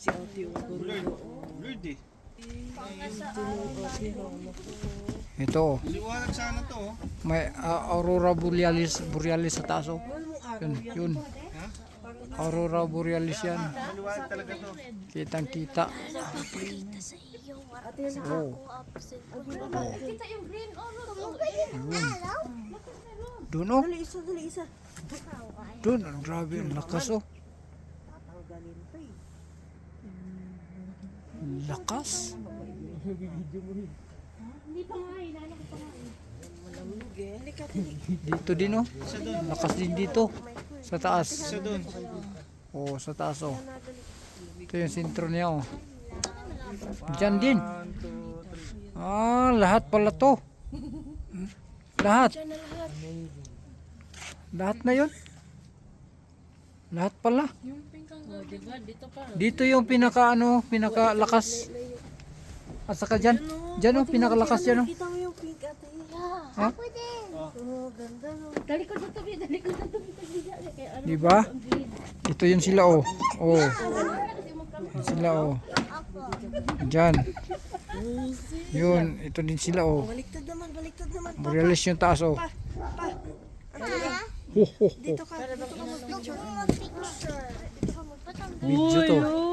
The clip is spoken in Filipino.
si ate gulo. Blurred eh. Ito. Liwanag sana to oh. may ah, aurora borealis, borealis sa taas, oh. Yun, yun. Aurora borealis yan. Maliwanag talaga to. Kitang kita. Oh. Oh. Doon, oh. Dali isa, dali isa. Doon, ang grabe, ang lakas, oh. Pa eh. Lakas. Hindi pa nga, inano ko pa nga. Malamig eh. Halika. Dito din, oh. Lakas din dito. Sa taas. Isa doon. Oh, sa taas, oh. Ito yung sentro niya, oh. Diyan din. Ah, lahat pala to. Lahat. Lahat na yun. Lahat pala. Oh, diba? Dito pa. Dito yung pinaka ano, pinaka lakas. At saka dyan. Dyan oh, pinakalakas dyan oh. Kita mo yung pink ate. Ha? Oh, ganda no. Dali ko tabi, dali ko. Kaya ano, Di ba? ang green. Ito yun sila oh. Oh. Yun sila oh. Dyan. Yun, ito din sila oh. Baliktad naman, baliktad naman. Pa, Borealis yung taas oh. pa. Ho, ho. Dito ka, dito ka mag-picture. Video to.